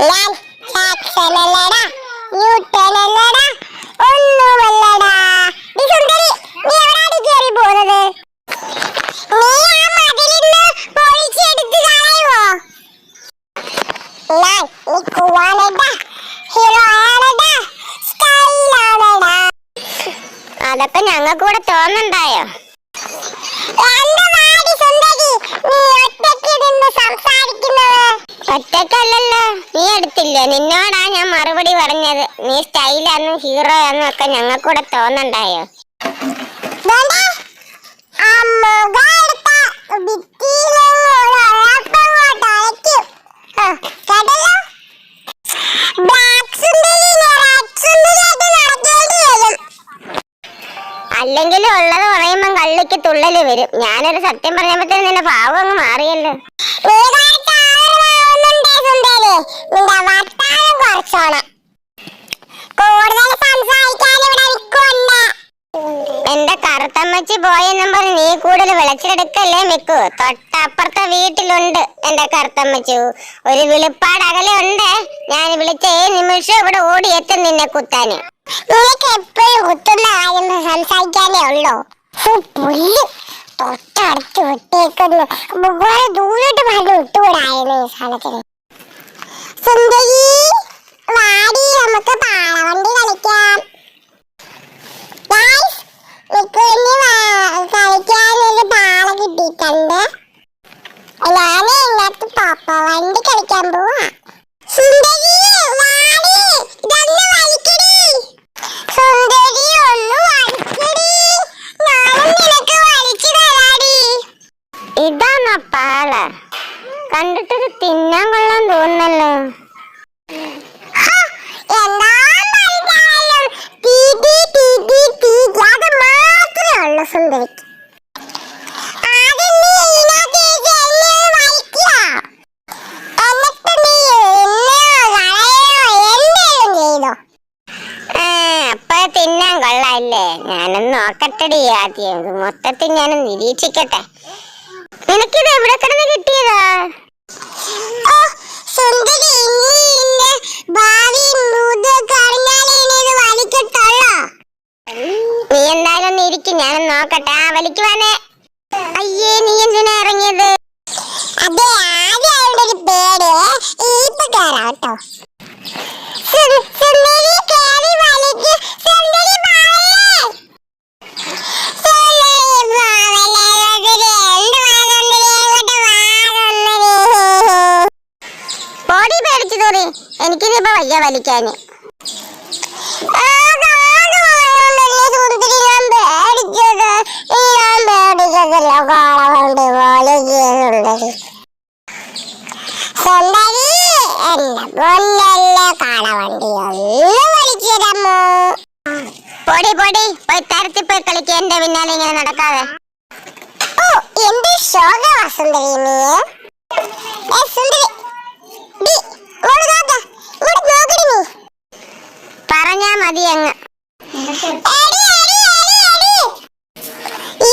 ഞാൻ ജാക്സൺ അല്ലടാ ന്യൂട്ടൺ ഒന്നുമല്ലടാ. നീ സുന്ദരി നീ എവിടാടി കേറി പോകുന്നത് നീ ആ മതിലിന്ന് പൊളിച്ചെടുത്ത് കളയുവോ? ഞാൻ നീ കുവാനടാ ഹീറോ ആണടാ സ്റ്റൈലാണടാ അതൊക്കെ ഞങ്ങൾക്ക് കൂടെ തോന്നണ്ടായോ എന്റെ വാടി സുന്ദരി നീ ഒറ്റയ്ക്ക് നിന്ന് സംസാരിക്കുന്നത്? ഒറ്റക്കല്ലല്ലോ നീ എടുത്തില്ലേ? നിന്നോടാ ഞാൻ മറുപടി പറഞ്ഞത്. നീ സ്റ്റൈലാന്നും ഹീറോ ആന്നും ഒക്കെ ഞങ്ങൾക്കൂടെ തോന്നണ്ടായോ? അല്ലെങ്കിലും ഉള്ളത് പറയുമ്പം കള്ളിക്ക് തുള്ളൽ വരും. ഞാനൊരു സത്യം പറഞ്ഞപ്പോഴത്തേന് നിന്റെ ഭാവം അങ്ങ് മാറിയല്ലോ നീ കുറച്ച് ആവരണമാവുന്നുണ്ടേ സുന്ദരി. നിന്റെ വർത്താനം കുറച്ചോണം. കൂടുതൽ സംസാരിക്കാൻ ഇവിടെ നിൽക്കുന്നുണ്ട്. പോയ പോയെന്നും പറഞ്ഞ് നീ കൂടുതൽ വിളച്ചിലെടുക്കല്ലേ മിക്കു? തൊട്ടപ്പുറത്തെ വീട്ടിലുണ്ട് എന്റെ കറുത്തമ്മച്ചു. ഒരു വിളിപ്പാട് അകലെ ഉണ്ട്. ഞാൻ വിളിച്ച ഏ നിമിഷം ഇവിടെ ഓടിയെത്തും നിന്നെ കുത്താന് നിനക്ക് എപ്പോഴും കുത്തുന്ന കാര്യം സംസാരിക്കാനേ ഉള്ളൂ. പുല്ല്. തൊട്ടടുത്ത് വിട്ടേക്കുന്നു. ദൂരോട്ട് പറഞ്ഞു വിട്ടുകൂടായിരുന്നു ഈ സ്ഥലത്തിന് ഇതാണോ പാള? കണ്ടിട്ടൊരു തിന്നാൻ കൊള്ളാൻ തോന്നല്ലോ സുന്ദരിക്ക്. തിന്നാൻ കൊള്ളാല്ലേ ഞാനൊന്ന് നോക്കട്ടെടി ആദ്യം. മൊത്തത്തിൽ ഞാൻ നിരീക്ഷിക്കട്ടെ. നിനക്കിത് എവിടെ കിടന്ന് കിട്ടിയതാ? നീ എന്തായാലും ഒന്ന് ഇരിക്കും ഞാനൊന്ന് നോക്കട്ടെ. ആ വലിക്ക് വലിക്കുവാനേ അയ്യേ നീ എന്തിനാ ഇറങ്ങിയത്? അതെ ആദ്യം അവളുടെ ഒരു പേര് ഇപ്പൊ കേറാം കേട്ടോ. തോറി എനിക്കിതിപ്പോ വയ്യ വലിക്കാന്. പൊടി പൊടി. പോയി തരത്തി പോയി കളിക്കുക എന്റെ പിന്നാലെ ഇങ്ങനെ നടക്കാതെ. ഓ എന്ത് ശോക സുന്ദരി നീ. സുന്ദരി. പറഞ്ഞാ മതി അങ്ങ്. എടി, എടി, എടി, എടി. ഈ